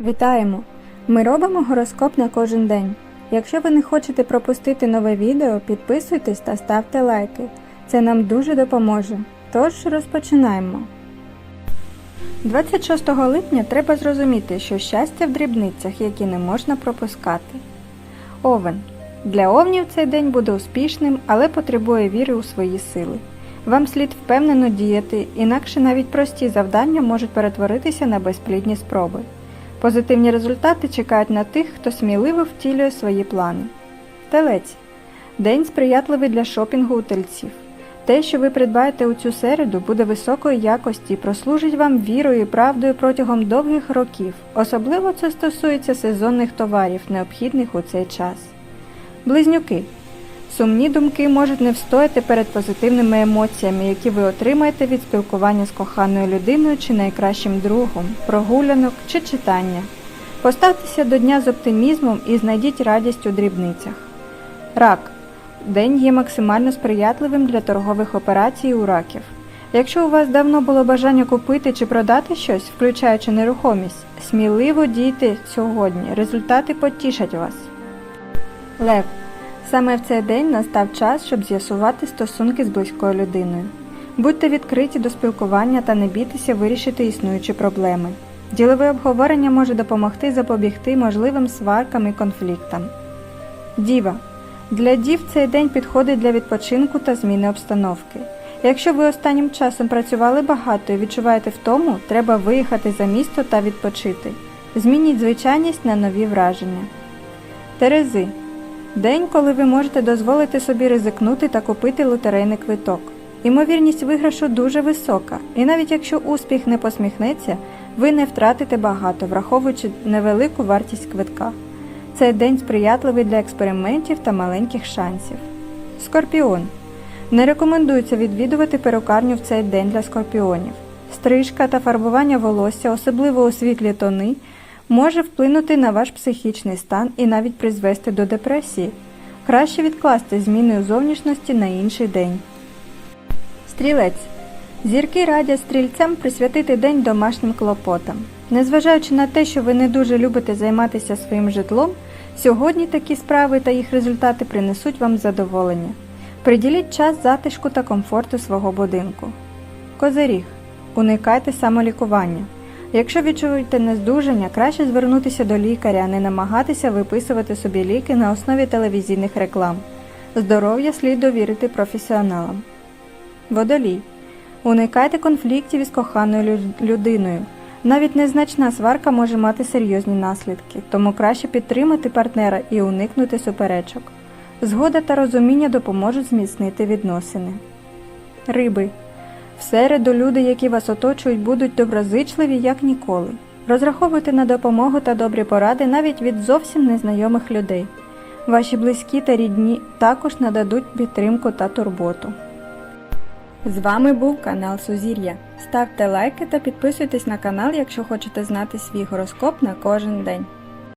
Вітаємо! Ми робимо гороскоп на кожен день. Якщо ви не хочете пропустити нове відео, підписуйтесь та ставте лайки. Це нам дуже допоможе. Тож розпочинаємо. 26 липня треба зрозуміти, що щастя в дрібницях, які не можна пропускати. Овен. Для овнів цей день буде успішним, але потребує віри у свої сили. Вам слід впевнено діяти, інакше навіть прості завдання можуть перетворитися на безплідні спроби. Позитивні результати чекають на тих, хто сміливо втілює свої плани. Телець. День сприятливий для шопінгу у тельців. Те, що ви придбаєте у цю середу, буде високої якості і прослужить вам вірою і правдою протягом довгих років. Особливо це стосується сезонних товарів, необхідних у цей час. Близнюки. Сумні думки можуть не встояти перед позитивними емоціями, які ви отримаєте від спілкування з коханою людиною чи найкращим другом, прогулянок чи читання. Поставтеся до дня з оптимізмом і знайдіть радість у дрібницях. Рак. День є максимально сприятливим для торгових операцій у раків. Якщо у вас давно було бажання купити чи продати щось, включаючи нерухомість, сміливо дійте сьогодні. Результати потішать вас. Лев. Саме в цей день настав час, щоб з'ясувати стосунки з близькою людиною. Будьте відкриті до спілкування та не бійтеся вирішити існуючі проблеми. Ділове обговорення може допомогти запобігти можливим сваркам і конфліктам. Діва. Для дів цей день підходить для відпочинку та зміни обстановки. Якщо ви останнім часом працювали багато і відчуваєте втому, треба виїхати за місто та відпочити. Змініть звичайність на нові враження. Терези. День, коли ви можете дозволити собі ризикнути та купити лотерейний квиток. Імовірність виграшу дуже висока, і навіть якщо успіх не посміхнеться, ви не втратите багато, враховуючи невелику вартість квитка. Цей день сприятливий для експериментів та маленьких шансів. Скорпіон. Не рекомендується відвідувати перукарню в цей день для скорпіонів. Стрижка та фарбування волосся, особливо у світлі тони, може вплинути на ваш психічний стан і навіть призвести до депресії. Краще відкласти зміни у зовнішності на інший день. Стрілець. Зірки радять стрільцям присвятити день домашнім клопотам. Незважаючи на те, що ви не дуже любите займатися своїм житлом, сьогодні такі справи та їх результати принесуть вам задоволення. Приділіть час затишку та комфорту свого будинку. Козиріг. Уникайте самолікування. Якщо відчуєте нездужання, краще звернутися до лікаря, а не намагатися виписувати собі ліки на основі телевізійних реклам. Здоров'я слід довірити професіоналам. Водолій. Уникайте конфліктів із коханою людиною. Навіть незначна сварка може мати серйозні наслідки, тому краще підтримати партнера і уникнути суперечок. Згода та розуміння допоможуть зміцнити відносини. Риби. В середу люди, які вас оточують, будуть доброзичливі, як ніколи. Розраховуйте на допомогу та добрі поради навіть від зовсім незнайомих людей. Ваші близькі та рідні також нададуть підтримку та турботу. З вами був канал Сузір'я. Ставте лайки та підписуйтесь на канал, якщо хочете знати свій гороскоп на кожен день.